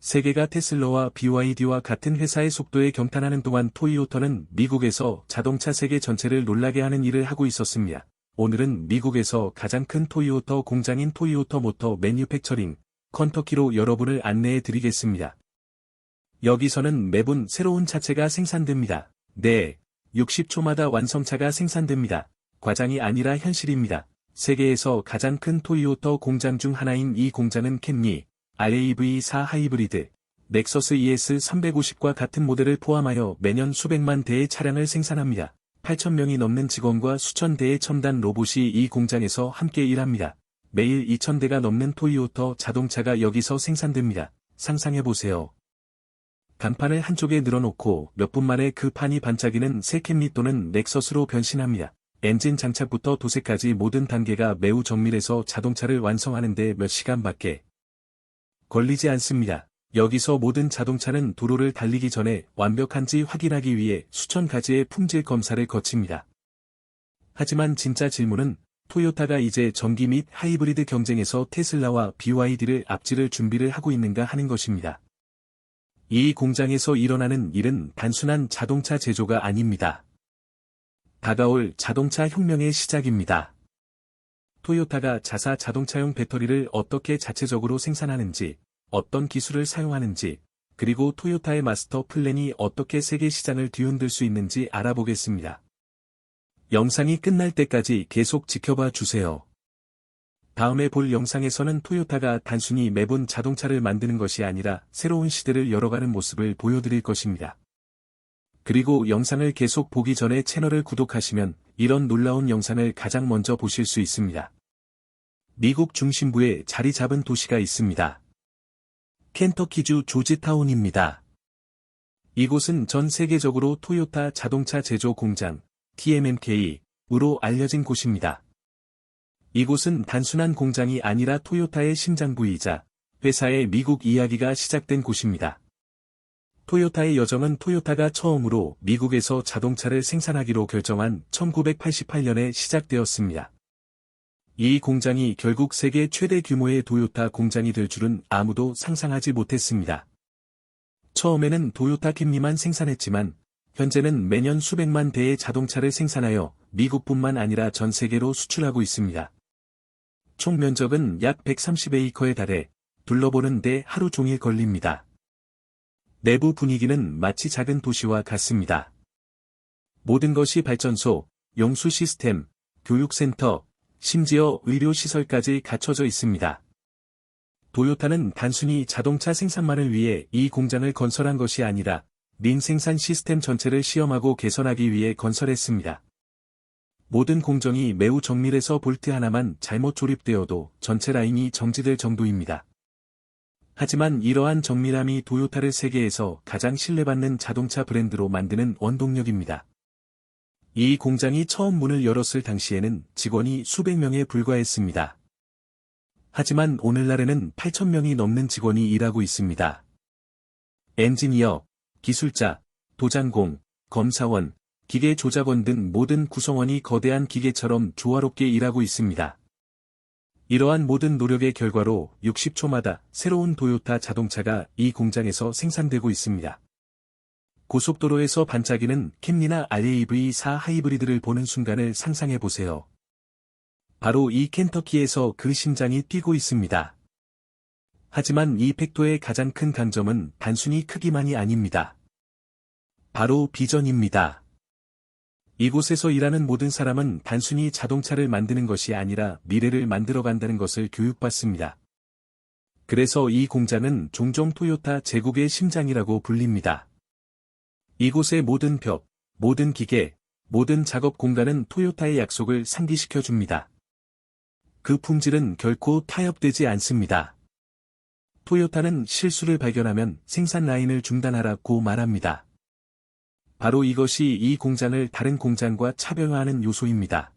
세계가 테슬라와 BYD와 같은 회사의 속도에 경탄하는 동안 토이오터는 미국에서 자동차 세계 전체를 놀라게 하는 일을 하고 있었습니다. 오늘은 미국에서 가장 큰 토이오터 공장인 토이오터 모터 매뉴팩처링, 컨터키로 여러분을 안내해 드리겠습니다. 여기서는 매분 새로운 차체가 생산됩니다. 네, 60초마다 완성차가 생산됩니다. 과장이 아니라 현실입니다. 세계에서 가장 큰 토이오터 공장 중 하나인 이 공장은 캠리, RAV4 하이브리드, 넥서스 ES 350과 같은 모델을 포함하여 매년 수백만 대의 차량을 생산합니다. 8천명이 넘는 직원과 수천 대의 첨단 로봇이 이 공장에서 함께 일합니다. 매일 2천대가 넘는 토이오터 자동차가 여기서 생산됩니다. 상상해보세요. 간판을 한쪽에 늘어놓고 몇 분 만에 그 판이 반짝이는 새 캠리 또는 넥서스로 변신합니다. 엔진 장착부터 도색까지 모든 단계가 매우 정밀해서 자동차를 완성하는데 몇 시간밖에 걸리지 않습니다. 여기서 모든 자동차는 도로를 달리기 전에 완벽한지 확인하기 위해 수천 가지의 품질 검사를 거칩니다. 하지만 진짜 질문은 토요타가 이제 전기 및 하이브리드 경쟁에서 테슬라와 BYD를 앞지를 준비를 하고 있는가 하는 것입니다. 이 공장에서 일어나는 일은 단순한 자동차 제조가 아닙니다. 다가올 자동차 혁명의 시작입니다. 토요타가 자사 자동차용 배터리를 어떻게 자체적으로 생산하는지, 어떤 기술을 사용하는지, 그리고 토요타의 마스터 플랜이 어떻게 세계 시장을 뒤흔들 수 있는지 알아보겠습니다. 영상이 끝날 때까지 계속 지켜봐 주세요. 다음에 볼 영상에서는 토요타가 단순히 매번 자동차를 만드는 것이 아니라 새로운 시대를 열어가는 모습을 보여드릴 것입니다. 그리고 영상을 계속 보기 전에 채널을 구독하시면 이런 놀라운 영상을 가장 먼저 보실 수 있습니다. 미국 중심부에 자리 잡은 도시가 있습니다. 켄터키주 조지타운입니다. 이곳은 전 세계적으로 토요타 자동차 제조 공장, TMMK으로 알려진 곳입니다. 이곳은 단순한 공장이 아니라 토요타의 심장부이자 회사의 미국 이야기가 시작된 곳입니다. 토요타의 여정은 토요타가 처음으로 미국에서 자동차를 생산하기로 결정한 1988년에 시작되었습니다. 이 공장이 결국 세계 최대 규모의 도요타 공장이 될 줄은 아무도 상상하지 못했습니다. 처음에는 도요타 캠리만 생산했지만 현재는 매년 수백만 대의 자동차를 생산하여 미국뿐만 아니라 전 세계로 수출하고 있습니다. 총 면적은 약 130에이커에 달해 둘러보는 데 하루 종일 걸립니다. 내부 분위기는 마치 작은 도시와 같습니다. 모든 것이 발전소, 용수 시스템, 교육센터, 심지어 의료시설까지 갖춰져 있습니다. 도요타는 단순히 자동차 생산만을 위해 이 공장을 건설한 것이 아니라 민 생산 시스템 전체를 시험하고 개선하기 위해 건설했습니다. 모든 공정이 매우 정밀해서 볼트 하나만 잘못 조립되어도 전체 라인이 정지될 정도입니다. 하지만 이러한 정밀함이 도요타를 세계에서 가장 신뢰받는 자동차 브랜드로 만드는 원동력입니다. 이 공장이 처음 문을 열었을 당시에는 직원이 수백 명에 불과했습니다. 하지만 오늘날에는 8천명이 넘는 직원이 일하고 있습니다. 엔지니어, 기술자, 도장공, 검사원, 기계 조작원 등 모든 구성원이 거대한 기계처럼 조화롭게 일하고 있습니다. 이러한 모든 노력의 결과로 60초마다 새로운 도요타 자동차가 이 공장에서 생산되고 있습니다. 고속도로에서 반짝이는 캠리나 RAV4 하이브리드를 보는 순간을 상상해 보세요. 바로 이 켄터키에서 그 심장이 뛰고 있습니다. 하지만 이 팩토의 가장 큰 강점은 단순히 크기만이 아닙니다. 바로 비전입니다. 이곳에서 일하는 모든 사람은 단순히 자동차를 만드는 것이 아니라 미래를 만들어간다는 것을 교육받습니다. 그래서 이 공장은 종종 토요타 제국의 심장이라고 불립니다. 이곳의 모든 벽, 모든 기계, 모든 작업 공간은 토요타의 약속을 상기시켜 줍니다. 그 품질은 결코 타협되지 않습니다. 토요타는 실수를 발견하면 생산 라인을 중단하라고 말합니다. 바로 이것이 이 공장을 다른 공장과 차별화하는 요소입니다.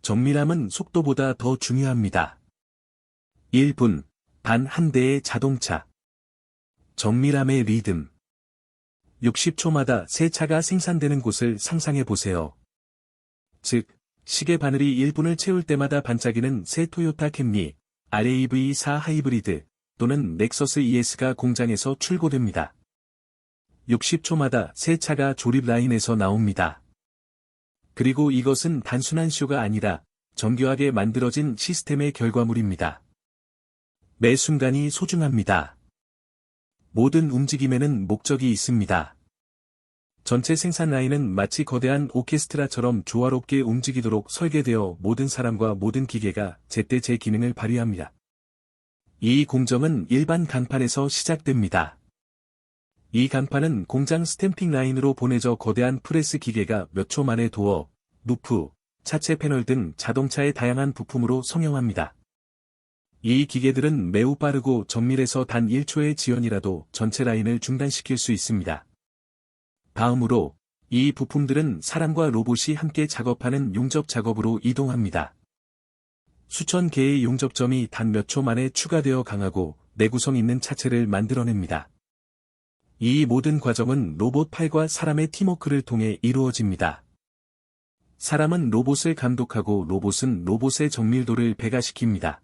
정밀함은 속도보다 더 중요합니다. 1분, 단한 대의 자동차. 정밀함의 리듬. 60초마다 새 차가 생산되는 곳을 상상해 보세요. 즉, 시계 바늘이 1분을 채울 때마다 반짝이는 새 토요타 캠리, RAV4 하이브리드, 또는 넥서스 ES가 공장에서 출고됩니다. 60초마다 새 차가 조립 라인에서 나옵니다. 그리고 이것은 단순한 쇼가 아니라 정교하게 만들어진 시스템의 결과물입니다. 매 순간이 소중합니다. 모든 움직임에는 목적이 있습니다. 전체 생산 라인은 마치 거대한 오케스트라처럼 조화롭게 움직이도록 설계되어 모든 사람과 모든 기계가 제때 제 기능을 발휘합니다. 이 공정은 일반 간판에서 시작됩니다. 이 간판은 공장 스탬핑 라인으로 보내져 거대한 프레스 기계가 몇 초 만에 도어, 루프, 차체 패널 등 자동차의 다양한 부품으로 성형합니다. 이 기계들은 매우 빠르고 정밀해서 단 1초의 지연이라도 전체 라인을 중단시킬 수 있습니다. 다음으로 이 부품들은 사람과 로봇이 함께 작업하는 용접 작업으로 이동합니다. 수천 개의 용접점이 단 몇 초 만에 추가되어 강하고 내구성 있는 차체를 만들어냅니다. 이 모든 과정은 로봇 팔과 사람의 팀워크를 통해 이루어집니다. 사람은 로봇을 감독하고 로봇은 로봇의 정밀도를 배가시킵니다.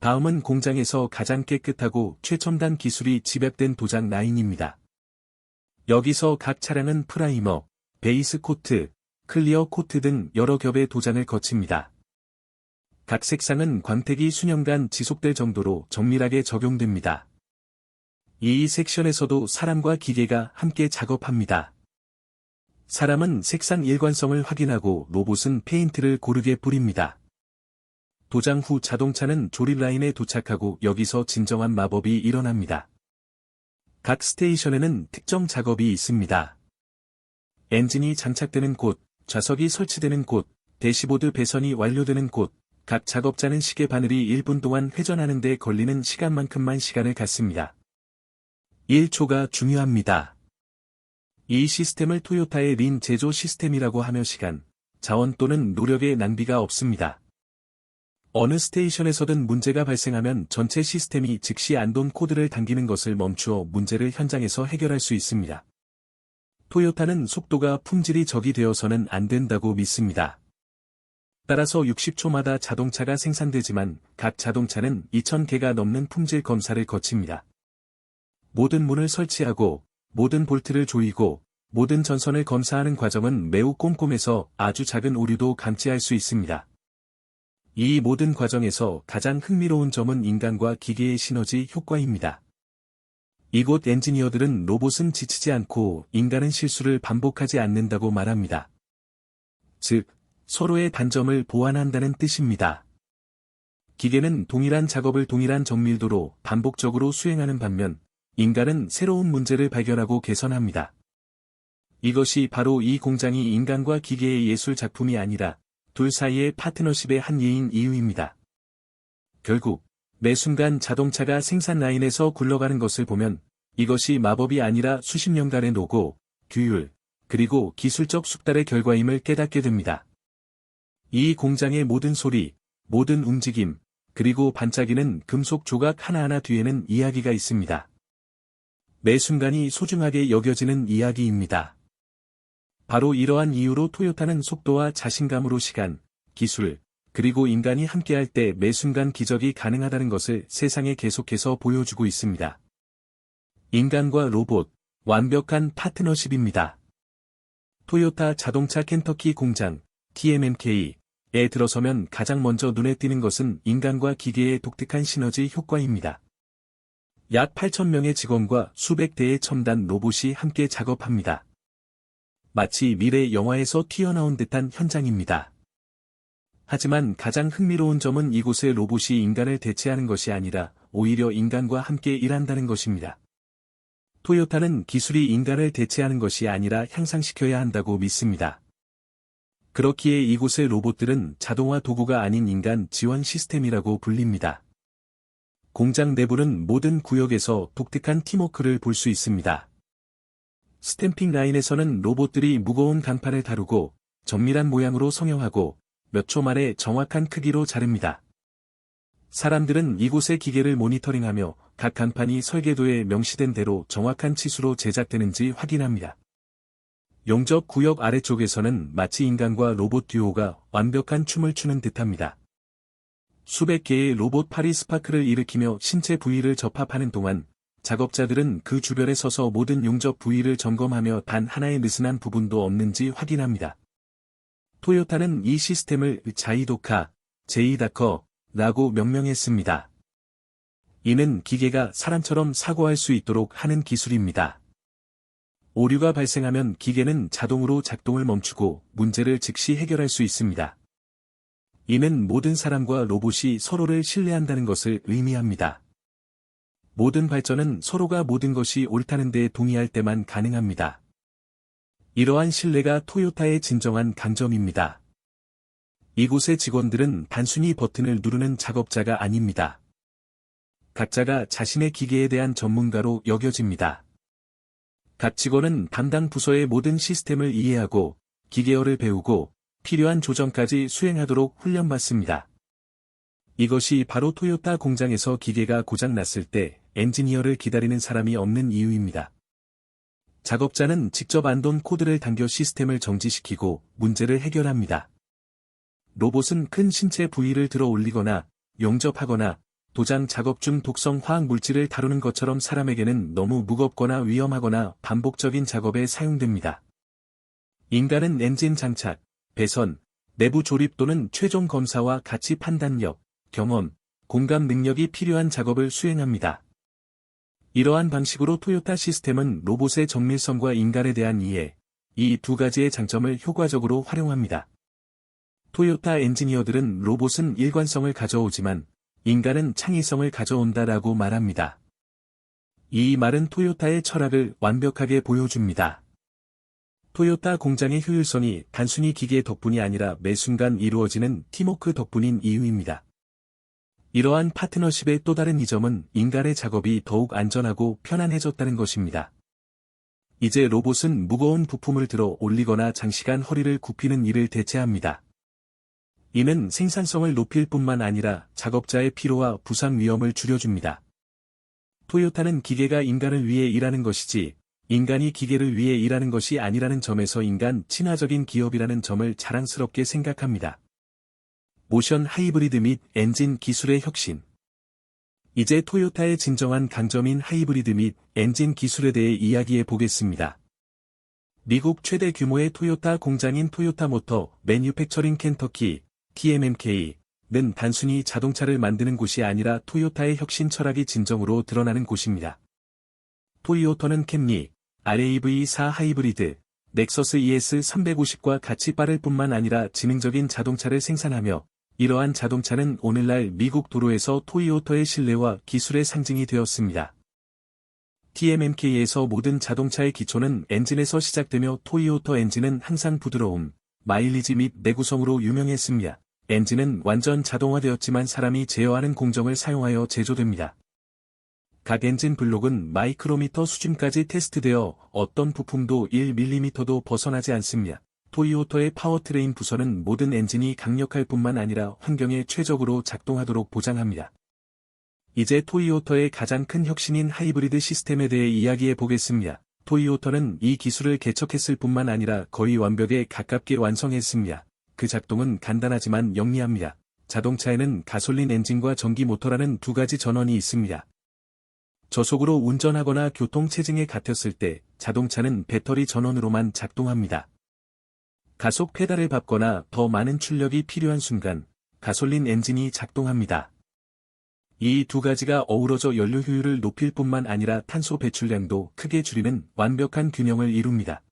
다음은 공장에서 가장 깨끗하고 최첨단 기술이 집약된 도장 라인입니다. 여기서 각 차량은 프라이머, 베이스 코트, 클리어 코트 등 여러 겹의 도장을 거칩니다. 각 색상은 광택이 수년간 지속될 정도로 정밀하게 적용됩니다. 이 섹션에서도 사람과 기계가 함께 작업합니다. 사람은 색상 일관성을 확인하고 로봇은 페인트를 고르게 뿌립니다. 도장 후 자동차는 조립 라인에 도착하고 여기서 진정한 마법이 일어납니다. 각 스테이션에는 특정 작업이 있습니다. 엔진이 장착되는 곳, 좌석이 설치되는 곳, 대시보드 배선이 완료되는 곳, 각 작업자는 시계 바늘이 1분 동안 회전하는 데 걸리는 시간만큼만 시간을 갖습니다. 1초가 중요합니다. 이 시스템을 토요타의 린 제조 시스템이라고 하며 시간, 자원 또는 노력의 낭비가 없습니다. 어느 스테이션에서든 문제가 발생하면 전체 시스템이 즉시 안돈 코드를 당기는 것을 멈추어 문제를 현장에서 해결할 수 있습니다. 토요타는 속도가 품질이 적이 되어서는 안 된다고 믿습니다. 따라서 60초마다 자동차가 생산되지만 각 자동차는 2,000개가 넘는 품질 검사를 거칩니다. 모든 문을 설치하고 모든 볼트를 조이고 모든 전선을 검사하는 과정은 매우 꼼꼼해서 아주 작은 오류도 감지할 수 있습니다. 이 모든 과정에서 가장 흥미로운 점은 인간과 기계의 시너지 효과입니다. 이곳 엔지니어들은 로봇은 지치지 않고 인간은 실수를 반복하지 않는다고 말합니다. 즉, 서로의 단점을 보완한다는 뜻입니다. 기계는 동일한 작업을 동일한 정밀도로 반복적으로 수행하는 반면, 인간은 새로운 문제를 발견하고 개선합니다. 이것이 바로 이 공장이 인간과 기계의 예술 작품이 아니라 둘 사이의 파트너십의 한 예인 이유입니다. 결국 매 순간 자동차가 생산 라인에서 굴러가는 것을 보면 이것이 마법이 아니라 수십 년간의 노고, 규율, 그리고 기술적 숙달의 결과임을 깨닫게 됩니다. 이 공장의 모든 소리, 모든 움직임, 그리고 반짝이는 금속 조각 하나하나 뒤에는 이야기가 있습니다. 매 순간이 소중하게 여겨지는 이야기입니다. 바로 이러한 이유로 토요타는 속도와 자신감으로 시간, 기술, 그리고 인간이 함께할 때 매 순간 기적이 가능하다는 것을 세상에 계속해서 보여주고 있습니다. 인간과 로봇, 완벽한 파트너십입니다. 토요타 자동차 켄터키 공장, TMMK에 들어서면 가장 먼저 눈에 띄는 것은 인간과 기계의 독특한 시너지 효과입니다. 약 8천명의 직원과 수백 대의 첨단 로봇이 함께 작업합니다. 마치 미래 영화에서 튀어나온 듯한 현장입니다. 하지만 가장 흥미로운 점은 이곳의 로봇이 인간을 대체하는 것이 아니라 오히려 인간과 함께 일한다는 것입니다. 토요타는 기술이 인간을 대체하는 것이 아니라 향상시켜야 한다고 믿습니다. 그렇기에 이곳의 로봇들은 자동화 도구가 아닌 인간 지원 시스템이라고 불립니다. 공장 내부는 모든 구역에서 독특한 팀워크를 볼 수 있습니다. 스탬핑 라인에서는 로봇들이 무거운 간판을 다루고 정밀한 모양으로 성형하고 몇 초 만에 정확한 크기로 자릅니다. 사람들은 이곳의 기계를 모니터링하며 각 간판이 설계도에 명시된 대로 정확한 치수로 제작되는지 확인합니다. 용접 구역 아래쪽에서는 마치 인간과 로봇 듀오가 완벽한 춤을 추는 듯합니다. 수백 개의 로봇 팔이 스파크를 일으키며 신체 부위를 접합하는 동안 작업자들은 그 주변에 서서 모든 용접 부위를 점검하며 단 하나의 느슨한 부분도 없는지 확인합니다. 토요타는 이 시스템을 자이도카, 제이다커 라고 명명했습니다. 이는 기계가 사람처럼 사고할 수 있도록 하는 기술입니다. 오류가 발생하면 기계는 자동으로 작동을 멈추고 문제를 즉시 해결할 수 있습니다. 이는 모든 사람과 로봇이 서로를 신뢰한다는 것을 의미합니다. 모든 발전은 서로가 모든 것이 옳다는 데 동의할 때만 가능합니다. 이러한 신뢰가 토요타의 진정한 강점입니다. 이곳의 직원들은 단순히 버튼을 누르는 작업자가 아닙니다. 각자가 자신의 기계에 대한 전문가로 여겨집니다. 각 직원은 담당 부서의 모든 시스템을 이해하고 기계어를 배우고 필요한 조정까지 수행하도록 훈련받습니다. 이것이 바로 토요타 공장에서 기계가 고장났을 때 엔지니어를 기다리는 사람이 없는 이유입니다. 작업자는 직접 안돈 코드를 당겨 시스템을 정지시키고 문제를 해결합니다. 로봇은 큰 신체 부위를 들어 올리거나 용접하거나 도장 작업 중 독성 화학 물질을 다루는 것처럼 사람에게는 너무 무겁거나 위험하거나 반복적인 작업에 사용됩니다. 인간은 엔진 장착, 배선, 내부 조립 또는 최종 검사와 가치 판단력, 경험, 공감 능력이 필요한 작업을 수행합니다. 이러한 방식으로 토요타 시스템은 로봇의 정밀성과 인간에 대한 이해, 이 두 가지의 장점을 효과적으로 활용합니다. 토요타 엔지니어들은 로봇은 일관성을 가져오지만 인간은 창의성을 가져온다라고 말합니다. 이 말은 토요타의 철학을 완벽하게 보여줍니다. 토요타 공장의 효율성이 단순히 기계 덕분이 아니라 매 순간 이루어지는 팀워크 덕분인 이유입니다. 이러한 파트너십의 또 다른 이점은 인간의 작업이 더욱 안전하고 편안해졌다는 것입니다. 이제 로봇은 무거운 부품을 들어 올리거나 장시간 허리를 굽히는 일을 대체합니다. 이는 생산성을 높일 뿐만 아니라 작업자의 피로와 부상 위험을 줄여줍니다. 토요타는 기계가 인간을 위해 일하는 것이지, 인간이 기계를 위해 일하는 것이 아니라는 점에서 인간 친화적인 기업이라는 점을 자랑스럽게 생각합니다. 모션 하이브리드 및 엔진 기술의 혁신. 이제 토요타의 진정한 강점인 하이브리드 및 엔진 기술에 대해 이야기해 보겠습니다. 미국 최대 규모의 토요타 공장인 토요타 모터 매뉴팩처링 켄터키 TMMK는 단순히 자동차를 만드는 곳이 아니라 토요타의 혁신 철학이 진정으로 드러나는 곳입니다. 토요터는 캠리, RAV4 하이브리드, 넥서스 ES 350과 같이 빠를 뿐만 아니라 지능적인 자동차를 생산하며 이러한 자동차는 오늘날 미국 도로에서 토이오터의 신뢰와 기술의 상징이 되었습니다. TMMK에서 모든 자동차의 기초는 엔진에서 시작되며 토이오터 엔진은 항상 부드러움, 마일리지 및 내구성으로 유명했습니다. 엔진은 완전 자동화되었지만 사람이 제어하는 공정을 사용하여 제조됩니다. 각 엔진 블록은 마이크로미터 수준까지 테스트되어 어떤 부품도 1mm도 벗어나지 않습니다. 토이오터의 파워트레인 부서는 모든 엔진이 강력할 뿐만 아니라 환경에 최적으로 작동하도록 보장합니다. 이제 토이오터의 가장 큰 혁신인 하이브리드 시스템에 대해 이야기해 보겠습니다. 토이오터는 이 기술을 개척했을 뿐만 아니라 거의 완벽에 가깝게 완성했습니다. 그 작동은 간단하지만 영리합니다. 자동차에는 가솔린 엔진과 전기 모터라는 두 가지 전원이 있습니다. 저속으로 운전하거나 교통 체증에 같았을 때 자동차는 배터리 전원으로만 작동합니다. 가속 페달을 밟거나 더 많은 출력이 필요한 순간 가솔린 엔진이 작동합니다. 이 두 가지가 어우러져 연료 효율을 높일 뿐만 아니라 탄소 배출량도 크게 줄이는 완벽한 균형을 이룹니다.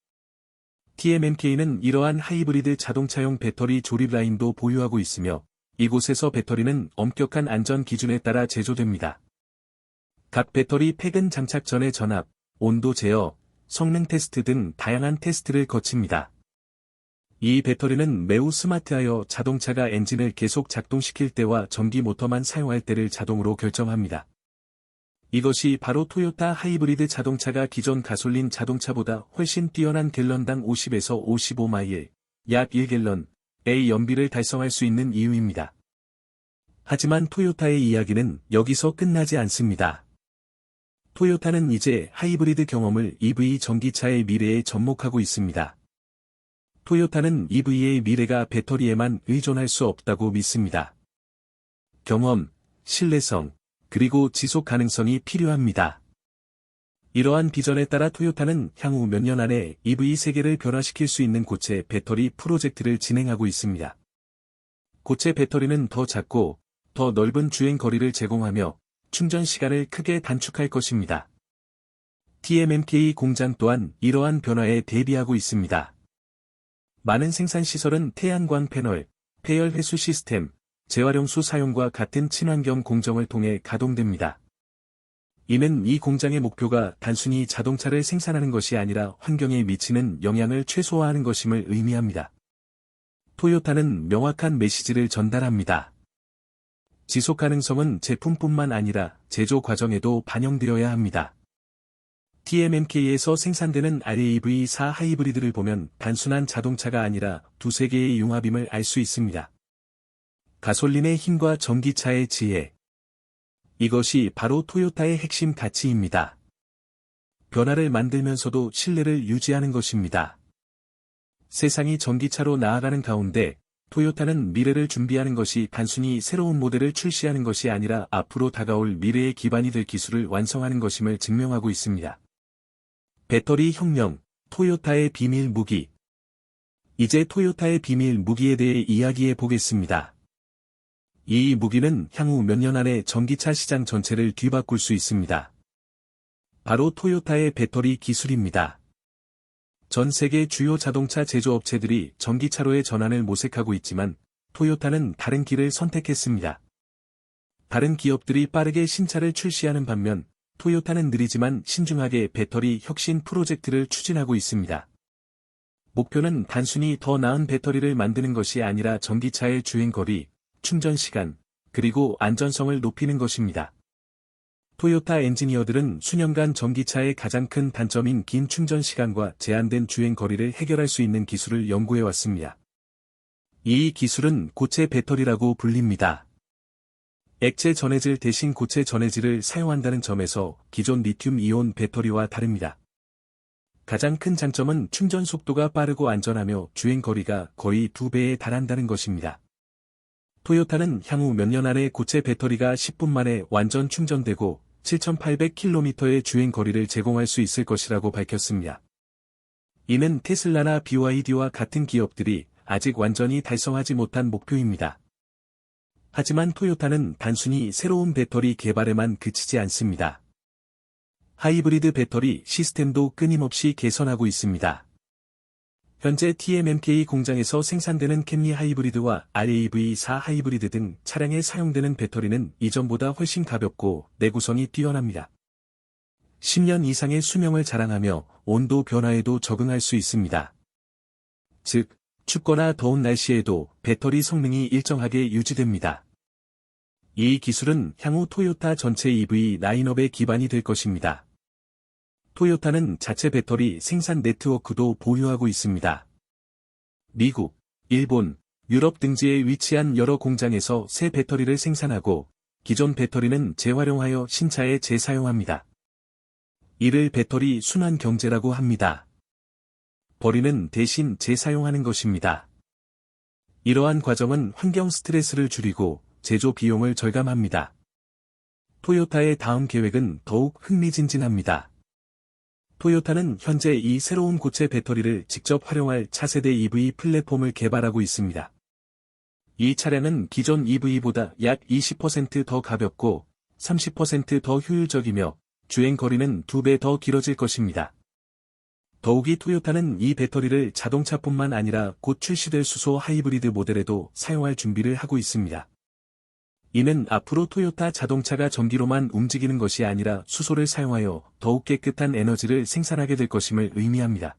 TMMK는 이러한 하이브리드 자동차용 배터리 조립 라인도 보유하고 있으며 이곳에서 배터리는 엄격한 안전 기준에 따라 제조됩니다. 각 배터리 팩은 장착 전의 전압, 온도 제어, 성능 테스트 등 다양한 테스트를 거칩니다. 이 배터리는 매우 스마트하여 자동차가 엔진을 계속 작동시킬 때와 전기 모터만 사용할 때를 자동으로 결정합니다. 이것이 바로 토요타 하이브리드 자동차가 기존 가솔린 자동차보다 훨씬 뛰어난 갤런당 50에서 55마일, 약 1갤런의 연비를 달성할 수 있는 이유입니다. 하지만 토요타의 이야기는 여기서 끝나지 않습니다. 토요타는 이제 하이브리드 경험을 EV 전기차의 미래에 접목하고 있습니다. 토요타는 EV의 미래가 배터리에만 의존할 수 없다고 믿습니다. 경험, 신뢰성, 그리고 지속 가능성이 필요합니다. 이러한 비전에 따라 토요타는 향후 몇 년 안에 EV 세계를 변화시킬 수 있는 고체 배터리 프로젝트를 진행하고 있습니다. 고체 배터리는 더 작고 더 넓은 주행 거리를 제공하며 충전 시간을 크게 단축할 것입니다. TMMK 공장 또한 이러한 변화에 대비하고 있습니다. 많은 생산 시설은 태양광 패널, 폐열 회수 시스템, 재활용수 사용과 같은 친환경 공정을 통해 가동됩니다. 이는 이 공장의 목표가 단순히 자동차를 생산하는 것이 아니라 환경에 미치는 영향을 최소화하는 것임을 의미합니다. 토요타는 명확한 메시지를 전달합니다. 지속 가능성은 제품뿐만 아니라 제조 과정에도 반영되어야 합니다. TMMK에서 생산되는 RAV4 하이브리드를 보면 단순한 자동차가 아니라 두세 개의 융합임을 알 수 있습니다. 가솔린의 힘과 전기차의 지혜. 이것이 바로 토요타의 핵심 가치입니다. 변화를 만들면서도 신뢰를 유지하는 것입니다. 세상이 전기차로 나아가는 가운데 토요타는 미래를 준비하는 것이 단순히 새로운 모델을 출시하는 것이 아니라 앞으로 다가올 미래의 기반이 될 기술을 완성하는 것임을 증명하고 있습니다. 배터리 혁명, 토요타의 비밀 무기. 이제 토요타의 비밀 무기에 대해 이야기해 보겠습니다. 이 무기는 향후 몇 년 안에 전기차 시장 전체를 뒤바꿀 수 있습니다. 바로 토요타의 배터리 기술입니다. 전 세계 주요 자동차 제조업체들이 전기차로의 전환을 모색하고 있지만 토요타는 다른 길을 선택했습니다. 다른 기업들이 빠르게 신차를 출시하는 반면 토요타는 느리지만 신중하게 배터리 혁신 프로젝트를 추진하고 있습니다. 목표는 단순히 더 나은 배터리를 만드는 것이 아니라 전기차의 주행거리, 충전 시간, 그리고 안전성을 높이는 것입니다. 토요타 엔지니어들은 수년간 전기차의 가장 큰 단점인 긴 충전 시간과 제한된 주행 거리를 해결할 수 있는 기술을 연구해 왔습니다. 이 기술은 고체 배터리라고 불립니다. 액체 전해질 대신 고체 전해질을 사용한다는 점에서 기존 리튬 이온 배터리와 다릅니다. 가장 큰 장점은 충전 속도가 빠르고 안전하며 주행 거리가 거의 두 배에 달한다는 것입니다. 토요타는 향후 몇 년 안에 고체 배터리가 10분 만에 완전 충전되고 7,800km의 주행 거리를 제공할 수 있을 것이라고 밝혔습니다. 이는 테슬라나 BYD와 같은 기업들이 아직 완전히 달성하지 못한 목표입니다. 하지만 토요타는 단순히 새로운 배터리 개발에만 그치지 않습니다. 하이브리드 배터리 시스템도 끊임없이 개선하고 있습니다. 현재 TMMK 공장에서 생산되는 캠리 하이브리드와 RAV4 하이브리드 등 차량에 사용되는 배터리는 이전보다 훨씬 가볍고 내구성이 뛰어납니다. 10년 이상의 수명을 자랑하며 온도 변화에도 적응할 수 있습니다. 즉, 춥거나 더운 날씨에도 배터리 성능이 일정하게 유지됩니다. 이 기술은 향후 토요타 전체 EV 라인업의 기반이 될 것입니다. 토요타는 자체 배터리 생산 네트워크도 보유하고 있습니다. 미국, 일본, 유럽 등지에 위치한 여러 공장에서 새 배터리를 생산하고 기존 배터리는 재활용하여 신차에 재사용합니다. 이를 배터리 순환 경제라고 합니다. 버리는 대신 재사용하는 것입니다. 이러한 과정은 환경 스트레스를 줄이고 제조 비용을 절감합니다. 토요타의 다음 계획은 더욱 흥미진진합니다. 토요타는 현재 이 새로운 고체 배터리를 직접 활용할 차세대 EV 플랫폼을 개발하고 있습니다. 이 차량은 기존 EV보다 약 20%더 가볍고 30%더 효율적이며 주행 거리는 2배 더 길어질 것입니다. 더욱이 토요타는 이 배터리를 자동차뿐만 아니라 곧 출시될 수소 하이브리드 모델에도 사용할 준비를 하고 있습니다. 이는 앞으로 토요타 자동차가 전기로만 움직이는 것이 아니라 수소를 사용하여 더욱 깨끗한 에너지를 생산하게 될 것임을 의미합니다.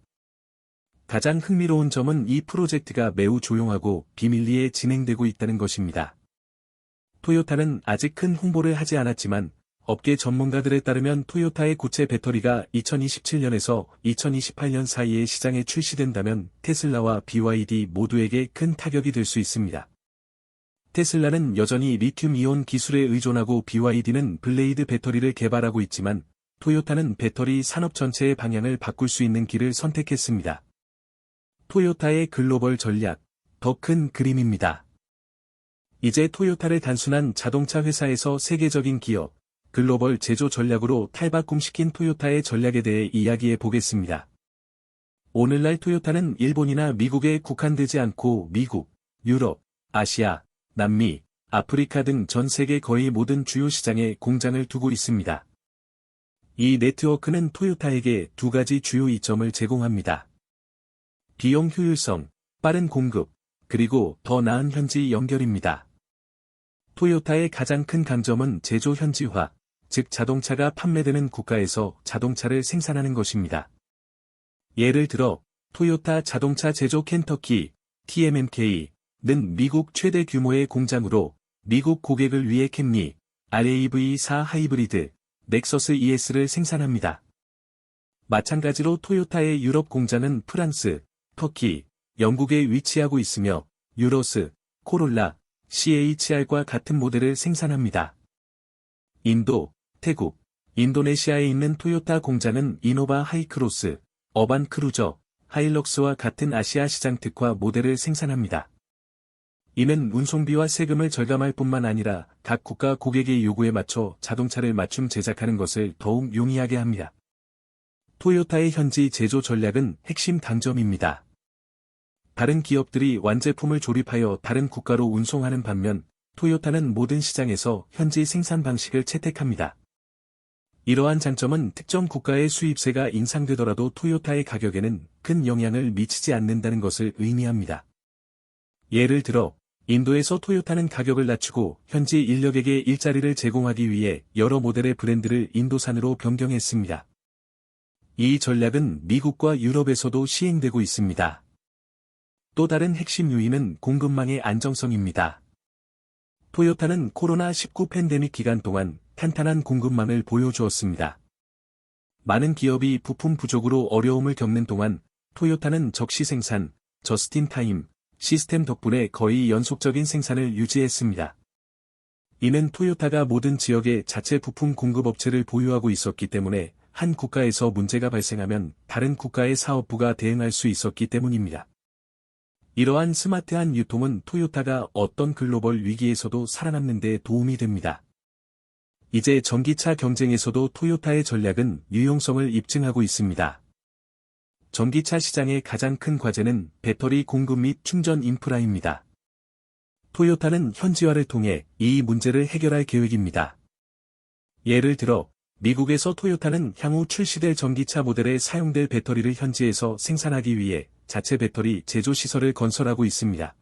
가장 흥미로운 점은 이 프로젝트가 매우 조용하고 비밀리에 진행되고 있다는 것입니다. 토요타는 아직 큰 홍보를 하지 않았지만 업계 전문가들에 따르면 토요타의 고체 배터리가 2027년에서 2028년 사이에 시장에 출시된다면 테슬라와 BYD 모두에게 큰 타격이 될 수 있습니다. 테슬라는 여전히 리튬이온 기술에 의존하고 BYD는 블레이드 배터리를 개발하고 있지만 토요타는 배터리 산업 전체의 방향을 바꿀 수 있는 길을 선택했습니다. 토요타의 글로벌 전략, 더 큰 그림입니다. 이제 토요타를 단순한 자동차 회사에서 세계적인 기업, 글로벌 제조 전략으로 탈바꿈시킨 토요타의 전략에 대해 이야기해 보겠습니다. 오늘날 토요타는 일본이나 미국에 국한되지 않고 미국, 유럽, 아시아, 남미, 아프리카 등 전 세계 거의 모든 주요 시장에 공장을 두고 있습니다. 이 네트워크는 토요타에게 두 가지 주요 이점을 제공합니다. 비용 효율성, 빠른 공급, 그리고 더 나은 현지 연결입니다. 토요타의 가장 큰 강점은 제조 현지화, 즉 자동차가 판매되는 국가에서 자동차를 생산하는 것입니다. 예를 들어, 토요타 자동차 제조 켄터키, TMMK 는 미국 최대 규모의 공장으로 미국 고객을 위해 캠리, RAV4 하이브리드, 넥서스 ES를 생산합니다. 마찬가지로 토요타의 유럽 공장은 프랑스, 터키, 영국에 위치하고 있으며 유로스, 코롤라, CHR과 같은 모델을 생산합니다. 인도, 태국, 인도네시아에 있는 토요타 공장은 이노바 하이크로스, 어반 크루저, 하일럭스와 같은 아시아 시장 특화 모델을 생산합니다. 이는 운송비와 세금을 절감할 뿐만 아니라 각 국가 고객의 요구에 맞춰 자동차를 맞춤 제작하는 것을 더욱 용이하게 합니다. 토요타의 현지 제조 전략은 핵심 강점입니다. 다른 기업들이 완제품을 조립하여 다른 국가로 운송하는 반면 토요타는 모든 시장에서 현지 생산 방식을 채택합니다. 이러한 장점은 특정 국가의 수입세가 인상되더라도 토요타의 가격에는 큰 영향을 미치지 않는다는 것을 의미합니다. 예를 들어 인도에서 토요타는 가격을 낮추고 현지 인력에게 일자리를 제공하기 위해 여러 모델의 브랜드를 인도산으로 변경했습니다. 이 전략은 미국과 유럽에서도 시행되고 있습니다. 또 다른 핵심 요인은 공급망의 안정성입니다. 토요타는 코로나19 팬데믹 기간 동안 탄탄한 공급망을 보여주었습니다. 많은 기업이 부품 부족으로 어려움을 겪는 동안 토요타는 적시 생산, 저스틴 타임, 시스템 덕분에 거의 연속적인 생산을 유지했습니다. 이는 토요타가 모든 지역에 자체 부품 공급업체를 보유하고 있었기 때문에 한 국가에서 문제가 발생하면 다른 국가의 사업부가 대응할 수 있었기 때문입니다. 이러한 스마트한 유통은 토요타가 어떤 글로벌 위기에서도 살아남는 데 도움이 됩니다. 이제 전기차 경쟁에서도 토요타의 전략은 유용성을 입증하고 있습니다. 전기차 시장의 가장 큰 과제는 배터리 공급 및 충전 인프라입니다. 토요타는 현지화를 통해 이 문제를 해결할 계획입니다. 예를 들어, 미국에서 토요타는 향후 출시될 전기차 모델에 사용될 배터리를 현지에서 생산하기 위해 자체 배터리 제조 시설을 건설하고 있습니다.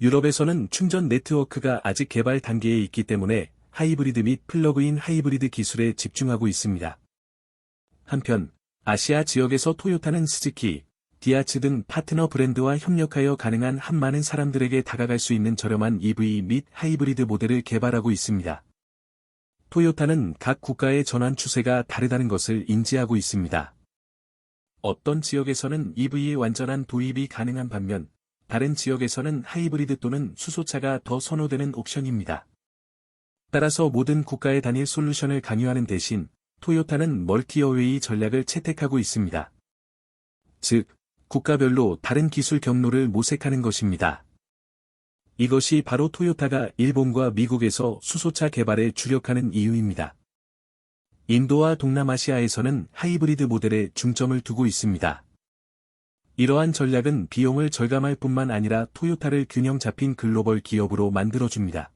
유럽에서는 충전 네트워크가 아직 개발 단계에 있기 때문에 하이브리드 및 플러그인 하이브리드 기술에 집중하고 있습니다. 한편 아시아 지역에서 토요타는 스즈키, 디아츠 등 파트너 브랜드와 협력하여 가능한 한 많은 사람들에게 다가갈 수 있는 저렴한 EV 및 하이브리드 모델을 개발하고 있습니다. 토요타는 각 국가의 전환 추세가 다르다는 것을 인지하고 있습니다. 어떤 지역에서는 EV의 완전한 도입이 가능한 반면 다른 지역에서는 하이브리드 또는 수소차가 더 선호되는 옵션입니다. 따라서 모든 국가의 단일 솔루션을 강요하는 대신 토요타는 멀티어웨이 전략을 채택하고 있습니다. 즉, 국가별로 다른 기술 경로를 모색하는 것입니다. 이것이 바로 토요타가 일본과 미국에서 수소차 개발에 주력하는 이유입니다. 인도와 동남아시아에서는 하이브리드 모델에 중점을 두고 있습니다. 이러한 전략은 비용을 절감할 뿐만 아니라 토요타를 균형 잡힌 글로벌 기업으로 만들어줍니다.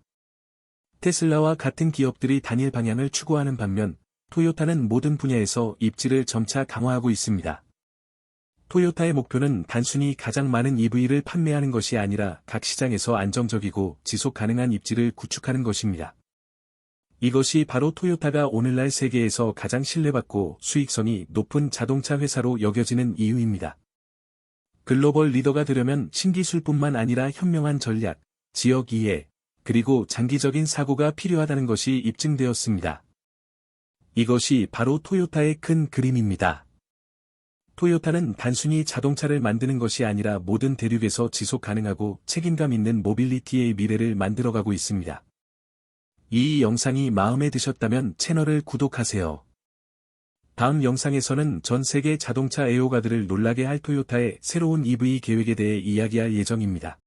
테슬라와 같은 기업들이 단일 방향을 추구하는 반면 토요타는 모든 분야에서 입지를 점차 강화하고 있습니다. 토요타의 목표는 단순히 가장 많은 EV를 판매하는 것이 아니라 각 시장에서 안정적이고 지속 가능한 입지를 구축하는 것입니다. 이것이 바로 토요타가 오늘날 세계에서 가장 신뢰받고 수익성이 높은 자동차 회사로 여겨지는 이유입니다. 글로벌 리더가 되려면 신기술뿐만 아니라 현명한 전략, 지역 이해, 그리고 장기적인 사고가 필요하다는 것이 입증되었습니다. 이것이 바로 토요타의 큰 그림입니다. 토요타는 단순히 자동차를 만드는 것이 아니라 모든 대륙에서 지속 가능하고 책임감 있는 모빌리티의 미래를 만들어가고 있습니다. 이 영상이 마음에 드셨다면 채널을 구독하세요. 다음 영상에서는 전 세계 자동차 애호가들을 놀라게 할 토요타의 새로운 EV 계획에 대해 이야기할 예정입니다.